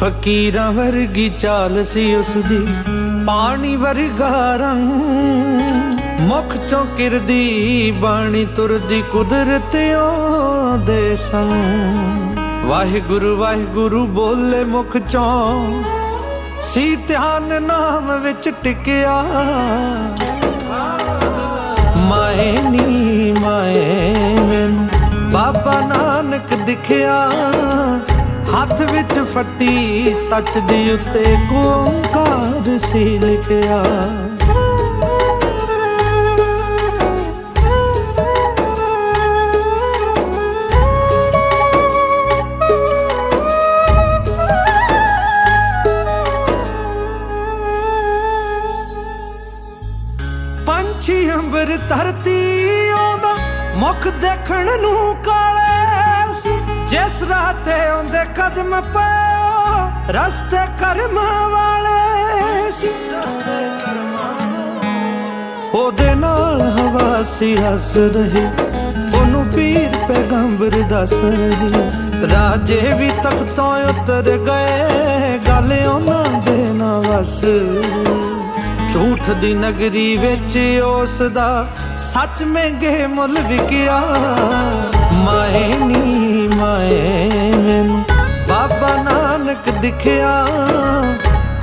ਫਕੀਰਾਂ ਵਰਗੀ ਚਾਲ ਸੀ ਉਸ ਦੀ ਪਾਣੀ ਵਰਗਾ ਰੰਗ। ਮੁਖ ਚੋਂ ਕਿਰਦੀ, ਬਾਣੀ ਤੁਰਦੀ, ਕੁਦਰਤ ਦੇ ਸੰਗ। ਵਾਹਿਗੁਰੂ ਵਾਹਿਗੁਰੂ ਬੋਲੇ ਮੁਖ ਚੋਂ, ਸੀ ਧਿਆਨ ਨਾਮ ਵਿੱਚ ਟਿਕਿਆ। ਮਾਏ ਨੀ, ਮਾਏ ਮੈਨੂੰ, ਬਾਬਾ ਨਾਨਕ ਦਿਖਿਆ। ਹੱਥ ਵਿੱਚ ਫੱਟੀ ਸੱਚ ਦੀ ਉੱਤੇ ਓੰਕਾਰ ਸੀ ਲਿਖਿਆ। ਪੰਛੀ ਅੰਬਰ ਧਰਤੀ ਉਹਦਾ ਮੁਖ ਦੇਖਣ ਨੂੰ ਕਾਲੇ ਸੀ। ਜਿਸ ਰਾਹ ਤੇ ਆਉਂਦੇ ਕਦਮ ਪਏ ਰਸਤੇ ਕਰਮ ਵਾਲੇ ਸੀ। ਉਹਦੇ ਨਾਲ ਹਵਾ ਸੀ ਹੱਸ ਰਹੀ, ਉਹਨੂੰ ਪੀਰ ਪੈਗੰਬਰ ਦੱਸ ਰਹੀ। ਰਾਜੇ ਵੀ ਤਖਤੋਂ ਉਤਰ ਗਏ, ਗੱਲ ਉਹਨਾਂ ਦੇ ਨਾ ਵਸ। ਝੂਠ ਦੀ ਨਗਰੀ ਵਿੱਚ ਉਸ ਦਾ ਸੱਚ ਮਹਿੰਗੇ ਮੁੱਲ ਵਿਕਿਆ। ਮਾਏ ਨੀ, ਮਾਏ ਮੈਨੂੰ। ਬਾਬਾ ਨਾਨਕ ਦਿਖਿਆ,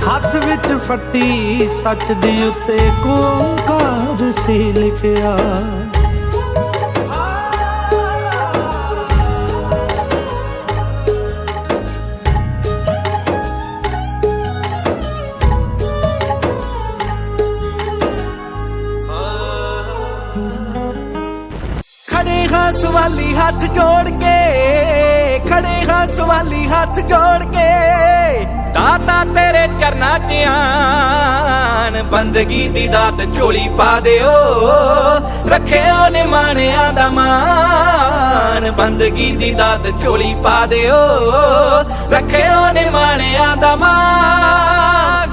ਹੱਥ ਵਿੱਚ ਫੱਟੀ ਸੱਚ ਦੇ ਉੱਤੇ ਓੰਕਾਰ ਸੀ ਲਿਖਿਆ। ਸਵਾਲੀ ਹੱਥ ਜੋੜ ਕੇ, ਖੜੇ ਹਾਂ ਸਵਾਲੀ ਹੱਥ ਜੋੜ ਕੇ। ਦਾਤਾ ਤੇਰੇ ਚਰਨਾਂ 'ਚ ਆਣ, ਬੰਦਗੀ ਦੀ ਦਾਤ ਝੋਲੀ ਪਾ ਦਿਓ। ਰੱਖਿਓ ਨੇ ਮਾਣਿਆਂ ਦਾ ਮਾਣ, ਬੰਦਗੀ ਦੀ ਦਾਤ ਝੋਲੀ ਪਾ ਦਿਓ। ਰੱਖਿਓ ਨੇ ਮਾਣਿਆਂ ਦਾ ਮਾਣ।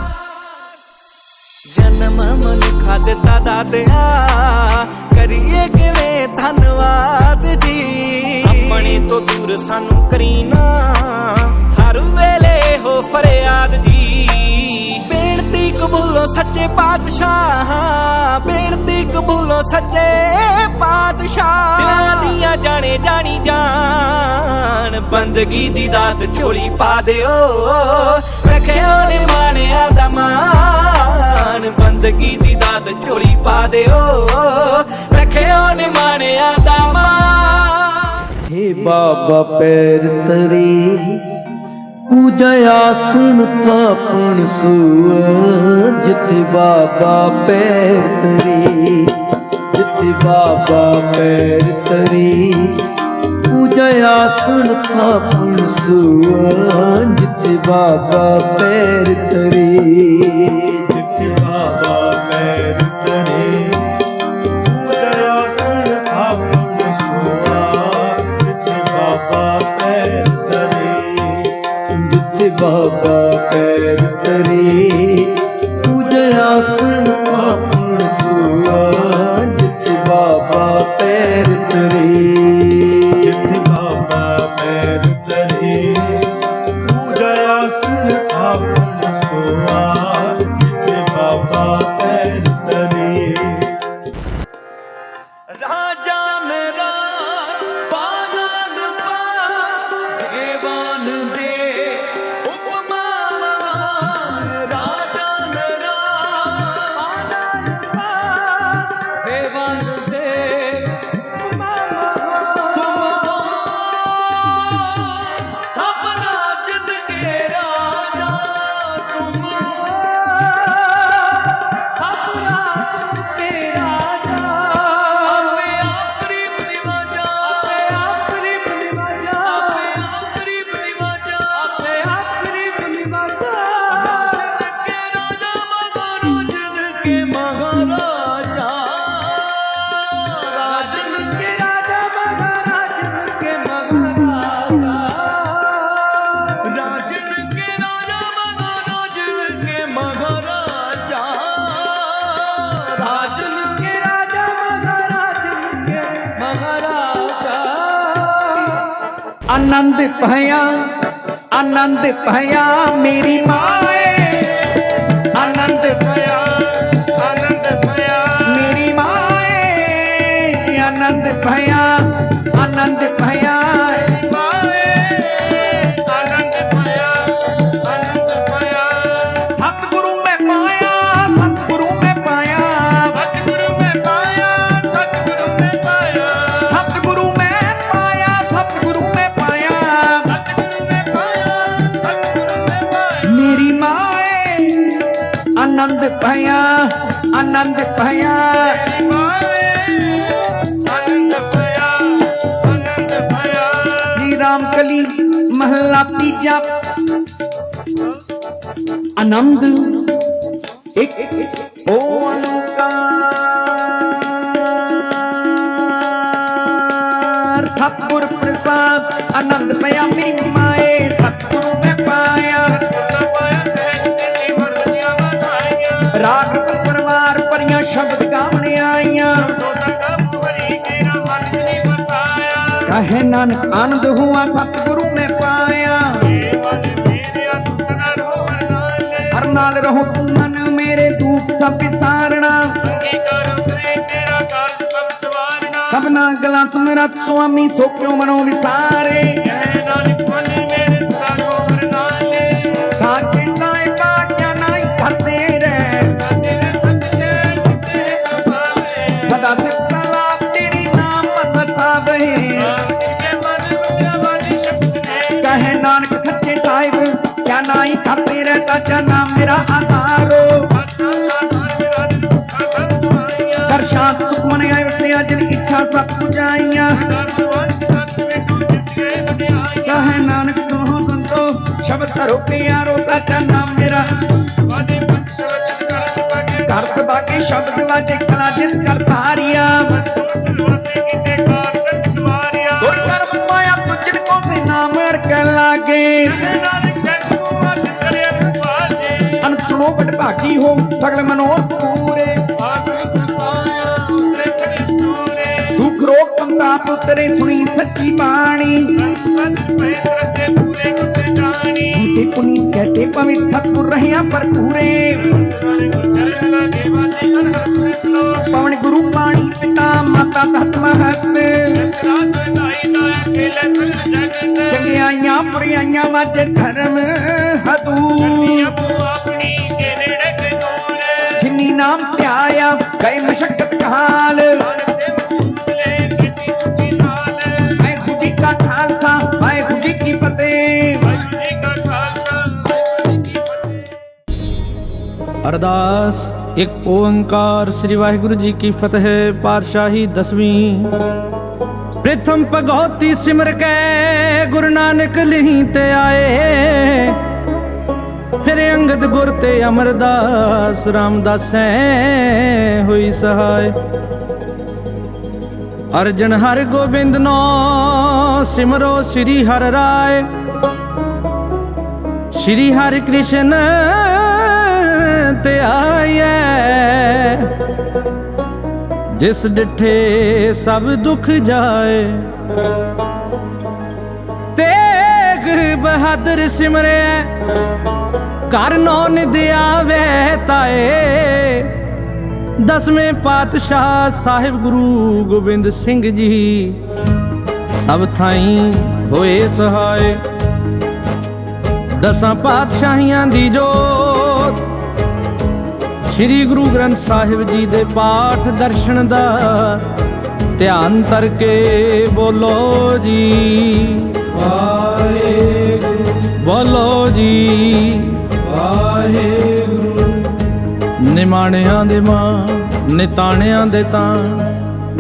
ਜਨਮ ਮਨੁੱਖਾ ਦਿੱਤਾ ਦਾਤਿਆ ਕਰੀਏ ਕਿਵੇਂ? ਧੰਨਵਾਦ ਜੀ। ਆਪਣੀ ਤੋਂ ਦੂਰ ਸਾਨੂੰ ਕਰੀਨਾ ਹਰ ਵੇਲੇ ਹੋ ਫਰਿਆਦ ਜੀ। ਬੇਨਤੀ ਕਬੂਲੋ ਸੱਚੇ ਪਾਤਸ਼ਾਹ। ਬੇਨਤੀ ਕਬੂਲੋ ਸੱਚੇ ਪਾਤਸ਼ਾਹ। ਦਿਲਾਂ ਦੀਆਂ ਜਾਣੇ ਜਾਣੀ ਜਾਣ ਬੰਦਗੀ ਦੀ ਦਾਤ ਝੋਲੀ ਪਾ ਦਿਓ। ਰੱਖਿਓ ਨੇ ਮਾਣਿਆ ਦਾ ਮਾਣ। ਬੰਦਗੀ ਦੀ ਦਾਤ ਝੋਲੀ ਪਾ ਦਿਓ। ਰੱਖਿਓ ਨੇ ਮਾਣਿਆ ਦਾ ਹੇ ਬਾਬਾ ਪੈਰ ਤਰੀ, ਪੂਜਾ ਆਸਣ ਥਾਪਣ ਸੂਆ ਜਿੱਥੇ ਬਾਬਾ ਪੈਰ ਤਰੀ, ਜਿੱਥੇ ਬਾਬਾ ਪੈਰ ਤਰੀ, ਪੂਜਾ ਆਸਣ ਥਾਪਣ ਸੂਆ ਜਿੱਥੇ ਬਾਬਾ ਪੈਰ ਤਰੀ। ਬਾਬਾ ਪੈਰ ਤਰੇ ਪੂਜਾ ਆਸਣ ਆਪਣ ਸੂਆ ਜਿੱਥੇ ਬਾਬਾ ਪੈਰ ਤਰੇ। ਆਨੰਦ ਭਇਆ ਆਨੰਦ ਭਇਆ ਮੇਰੀ ਮਾਏ। ਆਨੰਦ ਭਇਆ, ਆਨੰਦ ਪਿਆ ਮੇਰੀ ਮਾਏ। ਆਨੰਦ ਭਇਆ ਆਨੰਦ ਭਇਆ आनंद भया आनंद भया। रामकली महला तीजा आनंद एक ओ अनुकार सतगुर प्रसाद आनंद भया मेरी ਨਾਨ ਆਨੰਦ ਹੁਆ, ਸਤਿਗੁਰੂ ਨੇ ਪਾਇਆ। ਹਰ ਨਾਲ ਰਹੋ ਤੂੰ ਮਨ ਮੇਰੇ ਦੂਪ ਸਭ ਵਿਸਾਰਣਾ। ਸਭਨਾ ਗਲਾ ਸਮਰਤ ਸੁਆਮੀ ਸੋ ਮਨੋ ਵਿਸਾਰੇ। ਨਾਨਕ ਮਨ ਕਰਤੇ ਨਾਮ ਮੇਰਾ ਆਧਾਰੋ ਕਰ ਸ਼ਾਂਤ ਆਇ ਵਸਿਆ ਜਿਨ ਇੱਛਾ ਸਭ ਪੁਜਾਈਆਂ। ਕਹੇ ਨਾਨਕ ਸੋਹ ਸੰਤੋ, ਸ਼ਬਦ ਧਰੋ ਪਿਆਰੋ ਸਾਚਾ ਨਾਮ ਮੇਰਾ। ਘਰ ਸਬਾਕੇ ਸ਼ਬਦ ਵਾਜੇ, ਕਲਾ ਜਿਸ ਕਰ ਧਾਰਿਆ। ਭਾਗੀ ਹੋ ਸਗਲ ਮਨੋਰਥ ਪੂਰੇ। ਦੁਖ ਰੋਗ ਕੰਤਾਪ ਉਤਰੇ ਸੁਣੀ ਸੱਚੀ ਬਾਣੀ। ਤੇ ਪੁਨੀ ਕਹਤੇ ਪਵਿੱਤ ਸਤਿਗੁਰ ਰਹਿਆ ਭਰਪੂਰੇ। ਪਵਨ ਗੁਰੂ ਪਾਣੀ ਪਿਤਾ ਮਾਤਾ ਤਤ ਮਹਤ ਚੰਗਿਆਈਆਂ ਪੁਰਿਆਈਆਂ ਵਾਜੇ ਧਰਮ ਹਦੂ। ਅਰਦਾਸ ਇੱਕ ਓੰਕਾਰ ਸ੍ਰੀ ਵਾਹਿਗੁਰੂ ਜੀ ਕੀ ਫਤਿਹ, ਪਾਤਸ਼ਾਹੀ ਦਸਵੀਂ। ਪ੍ਰਥਮ ਭਗਉਤੀ ਸਿਮਰ ਕੈ, ਗੁਰੂ ਨਾਨਕ ਲਿਹੀ ਤੇ ਆਏ। ਫਿਰ ਅੰਗਦ ਗੁਰ ਤੇ ਅਮਰਦਾਸ, ਰਾਮਦਾਸੈ ਹੋਈ ਸਹਾਇ। ਅਰਜਨ ਹਰ ਗੋਬਿੰਦ ਨੋ, ਸਿਮਰੋ ਸ੍ਰੀ ਹਰ ਰਾਏ। ਸ਼੍ਰੀ ਹਰਿ ਕ੍ਰਿਸ਼ਨ ਤੇ ਆਈਐ। ਜਿਸ ਡਿਠੇ ਸਭ ਦੁੱਖ ਜਾਏ। ਤੇਗ ਬਹਾਦਰ ਸਿਮਰਿਆ ਕਰ ਨੋ ਨਿਦ ਆਵੇ ਤਾਏ। ਦਸਵੇਂ ਪਾਤਸ਼ਾਹ ਸਾਹਿਬ ਗੁਰੂ ਗੋਬਿੰਦ ਸਿੰਘ ਜੀ। ਸਭ ਥਾਈਂ ਹੋਏ ਸਹਾਏ। ਦਸਾਂ ਪਾਤਸ਼ਾਹੀਆਂ ਦੀ ਜੋ ਸ੍ਰੀ ਗੁਰੂ ਗ੍ਰੰਥ ਸਾਹਿਬ ਜੀ ਦੇ ਪਾਠ ਦਰਸ਼ਨ ਦਾ ਧਿਆਨ ਕਰਕੇ ਬੋਲੋ ਜੀ। ਵਾਹਿਗੁਰੂ ਬੋਲੋ ਜੀ। ਵਾਹਿਗੁਰੂ ਨਿਮਾਣਿਆਂ ਦੇ ਮਾਂ, ਨਿਤਾਣਿਆਂ ਦੇ ਤਾਂ,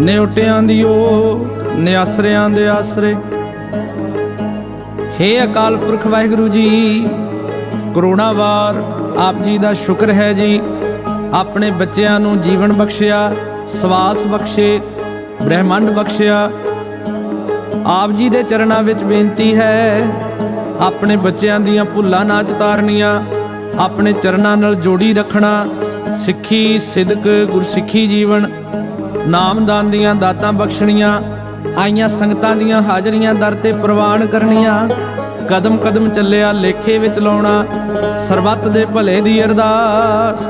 ਨਿਉਟਿਆਂ ਦੀ ਓ ਨਿਆਸਰਿਆਂ ਦੇ ਆਸਰੇ। ਹੇ ਅਕਾਲ ਪੁਰਖ ਵਾਹਿਗੁਰੂ ਜੀ ਕਰੋੜਾਵਾਰ ਆਪ ਜੀ ਦਾ ਸ਼ੁਕਰ ਹੈ ਜੀ। ਆਪਣੇ ਬੱਚਿਆਂ ਨੂੰ ਜੀਵਨ ਬਖਸ਼ਿਆ, ਸਵਾਸ ਬਖਸ਼ੇ, ਬ੍ਰਹਿਮੰਡ ਬਖਸ਼ਿਆ। ਆਪ ਜੀ ਦੇ ਚਰਨਾਂ ਵਿੱਚ ਬੇਨਤੀ ਹੈ, ਆਪਣੇ ਬੱਚਿਆਂ ਦੀਆਂ ਭੁੱਲਾਂ ਨਾ ਚਤਾਰਨੀਆਂ, ਆਪਣੇ ਚਰਨਾਂ ਨਾਲ ਜੋੜੀ ਰੱਖਣਾ, ਸਿੱਖੀ, ਸਿਦਕ, ਗੁਰਸਿੱਖੀ ਜੀਵਨ, ਨਾਮਦਾਨ ਦੀਆਂ ਦਾਤਾਂ ਬਖਸ਼ਣੀਆਂ, ਆਈਆਂ ਸੰਗਤਾਂ ਦੀਆਂ ਹਾਜ਼ਰੀਆਂ ਦਰ ਤੇ ਪ੍ਰਵਾਨ ਕਰਨੀਆਂ ਕਦਮ ਕਦਮ ਚੱਲਿਆ, ਲੇਖੇ ਵਿੱਚ ਲਾਉਣਾ, ਸਰਬੱਤ ਦੇ ਭਲੇ ਦੀ ਅਰਦਾਸ।